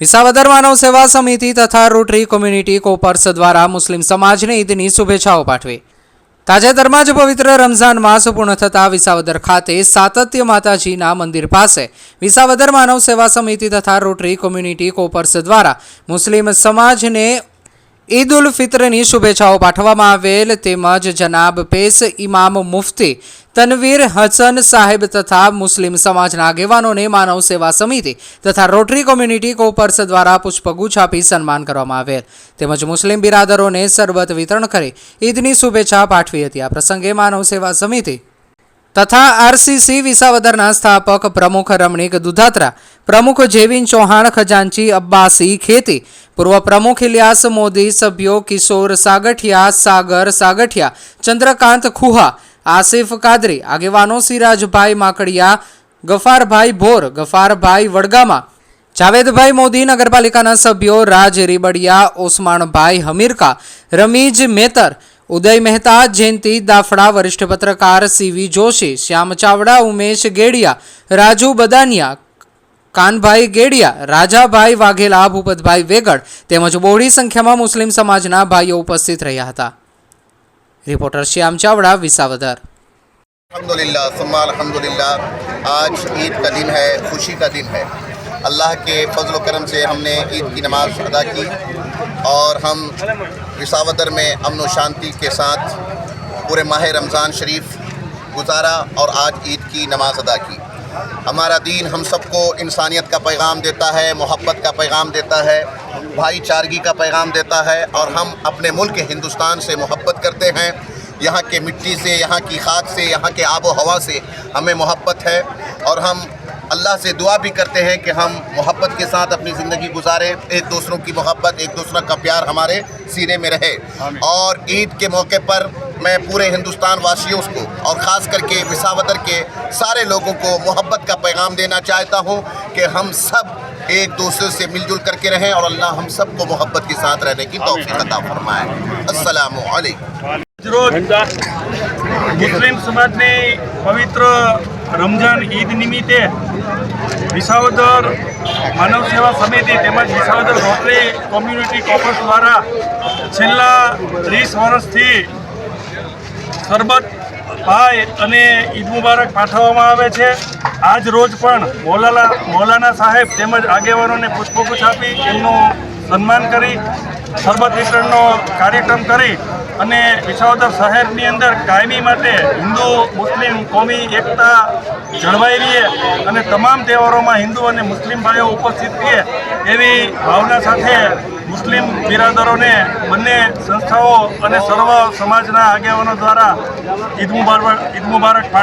વિસાવદર માનવ સેવા સમિતિ તથા રોટરી કોમ્યુનિટી કોપર્સ દ્વારા મુસ્લિમ સમાજને ઈદની શુભેચ્છાઓ પાઠવી. તાજેતરમાં જ પવિત્ર રમઝાન માસ પૂર્ણ થતાં વિસાવદર ખાતે સાતત્ય માતાજીના મંદિર પાસે વિસાવદર માનવ સેવા સમિતિ તથા રોટરી કોમ્યુનિટી કોપર્સ દ્વારા મુસ્લિમ સમાજને ઈદ ઉલ ફિત્રની શુભેચ્છાઓ પાઠવવામાં આવેલ તેમજ જનાબ પેશ ઇમામ મુફતી તનવીર હસન સાહેબ તથા મુસ્લિમ સમાજના આગેવાનોને માનવ સેવા સમિતિ તથા રોટરી કોમ્યુનિટી કોપર્સ દ્વારા પુષ્પગુચ્છ આપી સન્માન કરવામાં આવેલ. તેમજ મુસ્લિમ બિરાદરોને સરબત વિતરણ કરી ઈદની શુભેચ્છા પાઠવી હતી. આ પ્રસંગે માનવ સેવા સમિતિ તથા આરસીસી વિસાવદરના સ્થાપક પ્રમુખ રમણીક દુધાત્રા, પ્રમુખ જેવિન ચૌહાણ, ખજાનચી અબ્બાસી ખેતી, પૂર્વ પ્રમુખ ઇલિયાસ મોદી, સભ્યો કિશોર સાગઠિયા, સાગર સાગઠિયા, ચંદ્રકાંત ખુહા, આસિફ કાદરી, આગેવાનો સિરાજભાઈ માકડિયા, ગફારભાઈ ભોર, ગફારભાઈ વડગામા, જાવેદભાઈ મોદી નગરપાલિકાના સભ્યો રાજ રીબડિયા ઓસમાણભાઈ હમીરકા, રમીજ મેતર بہی سنکھیاں سمجھ رہا تھا اور ہم وساودر میں امن و شانتی کے ساتھ پورے ماہ رمضان شریف گزارا اور آج عید کی نماز ادا کی۔ ہمارا دین ہم سب کو انسانیت کا پیغام دیتا ہے، محبت کا پیغام دیتا ہے، بھائی چارگی کا پیغام دیتا ہے اور ہم اپنے ملک ہندوستان سے محبت کرتے ہیں۔ یہاں کے مٹی سے، یہاں کی خاک سے، یہاں کے آب و ہوا سے ہمیں محبت ہے اور ہم اللہ سے دعا بھی کرتے ہیں کہ ہم محبت کے ساتھ اپنی زندگی گزاریں ایک دوسروں کی محبت ایک دوسروں کا پیار ہمارے سینے میں رہے۔ اور عید کے موقع پر میں پورے ہندوستان واسیوں کو اور خاص کر کے مساوتر کے سارے لوگوں کو محبت کا پیغام دینا چاہتا ہوں کہ ہم سب ایک دوسرے سے مل جل کر کے رہیں اور اللہ ہم سب کو محبت کے ساتھ رہنے کی توفیق عطا فرمائے۔ السلام علیکم۔ مسلم سماج نے پوتر રમઝાન ઈદ નિમિત્તે વિસાવદર માનવ સેવા સમિતિ તેમજ વિસાવદર રોટરી કોમ્યુનિટી કોપર્સ દ્વારા છેલ્લા ત્રીસ વર્ષથી સરબત ભાઈ અને ઈદ મુબારક પાઠવવામાં આવે છે. આજ રોજ પણ મૌલાના મૌલાના સાહેબ તેમજ આગેવાનોને પુષ્પગુચ્છ આપી એમનું સન્માન કરી સરબત વિતરણનો કાર્યક્રમ કરી અને વિસાવદર શહેરની અંદર કાયમી માટે હિન્દુ, મુસ્લિમ, કોમી, એકતા જળવાઈ રહે અને તમામ તહેવારોમાં હિન્દુ અને મુસ્લિમ ભાઈઓ ઉપસ્થિત રહીએ એવી ભાવના સાથે મુસ્લિમ બિરાદરોને બંને સંસ્થાઓ અને સર્વ સમાજના આગેવાનો દ્વારા ઈદ મુબારક ઈદ મુબારક